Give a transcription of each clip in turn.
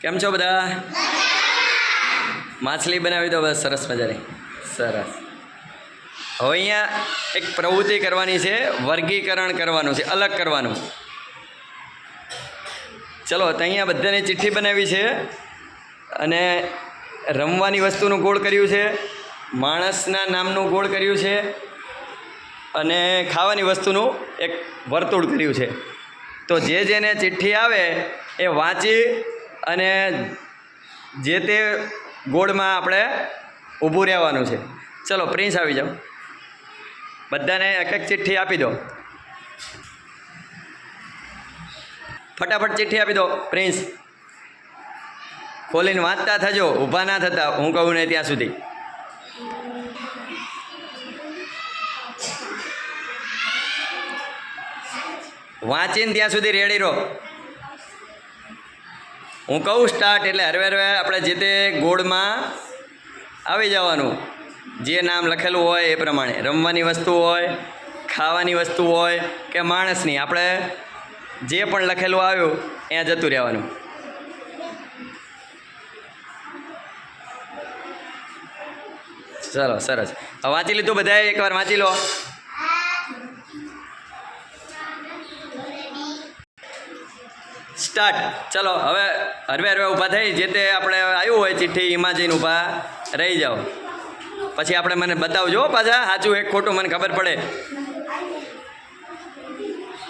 કેમ છો બધા? માછલી બનાવી દો બસ, સરસ મજાની. સરસ. હવે અહીંયા એક પ્રવૃત્તિ કરવાની છે, વર્ગીકરણ કરવાનું છે, અલગ કરવાનું. ચલો, તો અહીંયા બધાને ચિઠ્ઠી બનાવી છે અને રમવાની વસ્તુનું ગોળ કર્યું છે, માણસના નામનું ગોળ કર્યું છે, અને ખાવાની વસ્તુનું એક વર્તુળ કર્યું છે. તો જે જેને ચિઠ્ઠી આવે એ વાંચી અને જે તે ગોળમાં આપણે ઊભું રહેવાનું છે. ચલો, પ્રિન્સ આવી જાઓ. બધાને એક એક ચિઠ્ઠી આપી દો. ફટાફટ ચિઠ્ઠી આપી દો, પ્રિન્સ. ખોલીને વાંચતા થજો, ઊભા ના થતા, હું કહું નહીં ત્યાં સુધી. વાંચીને ત્યાં સુધી રેડી રહો. હું કહું સ્ટાર્ટ એટલે હરવે હરવે આપણે જે તે ગોળમાં આવી જવાનું. જે નામ લખેલું હોય એ પ્રમાણે. રમવાની વસ્તુ હોય, ખાવાની વસ્તુ હોય કે માણસની. આપણે જે પણ લખેલું આવ્યું, ત્યાં જતું રહેવાનું. ચલો, સરસ. વાંચી લીધું બધાએ? એકવાર વાંચી લો. સ્ટાર્ટ. ચલો, હવે હરવે હરવે ઊભા થઈ. જે તે આપણે આવ્યું હોય ચિઠ્ઠી, એમાં જઈને ઊભા રહી જાઓ. પછી આપણે મને બતાવજો પાછા. સાચું એક ખોટું મને ખબર પડે.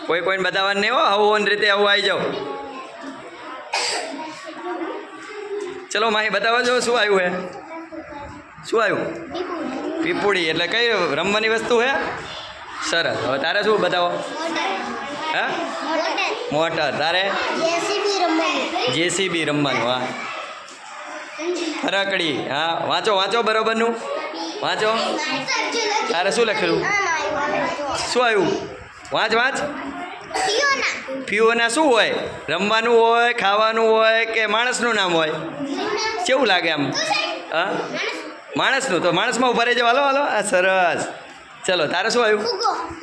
કોઈ કોઈને બતાવવાનું નહીં હો. આવું રીતે આવું આવી જાઓ. ચલો, માહી, બતાવવા જો શું આવ્યું હે? શું આવ્યું? પીપુડી. એટલે કઈ રમવાની વસ્તુ હે? સરસ. હવે તારે શું બતાવો? હે? મોટર. તારે? જેસીબી રમવાનું, હા. ફરકડી હા. વાંચો વાંચો બરોબરનું. વાંચો. તારે શું લખેલું? શું આવ્યું? વાંચ વાંચ. ફીઓના શું હોય? રમવાનું હોય, ખાવાનું હોય કે માણસનું નામ હોય? કેવું લાગે આમ? હા? માણસનું? તો માણસમાં ઊભા રહેજો. હાલો હાલો. આ સરસ. ચલો, તારે શું આવ્યું?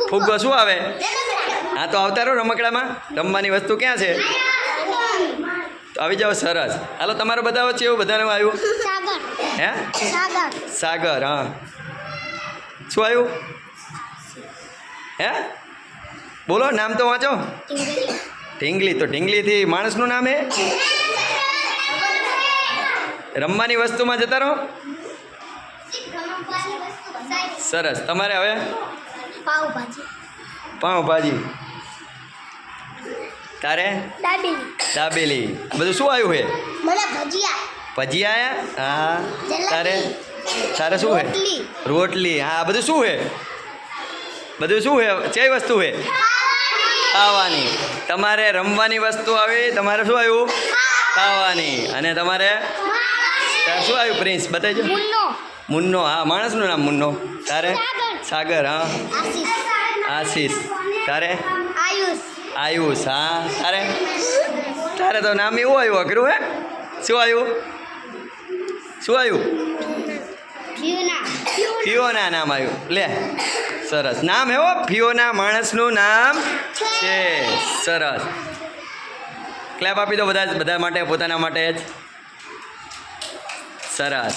ફુગ્ગો શું આવે? હા તો આવતા રહો રમકડામાં. રમવાની વસ્તુ ક્યાં છે? તો આવી જાઓ સરસ. હાલો તમારો બધા વચ્ચે એવું બધાનું આવ્યું? હે? સાગર. હા. શું આવ્યું? હે? બોલો નામ તો વાંચો. ઢીંગલી. તો ઢીંગલીથી માણસનું નામ હે? રમવાની વસ્તુમાં જતા રહો. સરસ. તમારે હવે? પાવભાજી પાઉંભાજી તારે? દાબેલી. બધું શું આવ્યું હે? મને ભજીયા. ભજીયા આયા હા. તારે? તારે શું હે? રોટલી. હા બધું શું હે? બધું શું હે? કઈ વસ્તુ હે? ખાવાની. તમારે રમવાની વસ્તુ આવી તમારે શું આવ્યું? ખાવાની. અને તમારે? શું આવ્યું પ્રિન્સ? બતાવજો. મુન્નો. હા માણસનું નામ મુન્નો. તારે. સાગર. હા. આશીષ. તારે? આયુષ. હા? તારે? તારે તો નામ એવું આવ્યું અઘરું હે? શું આવ્યું? શું આવ્યું? ફિયોના. નામ આવ્યું. લે સરસ. નામ હે હો ફિયોના માણસનું નામ છે. સરસ. ક્લેપ આપી દો બધા બધા માટે પોતાના માટે જ. સરસ.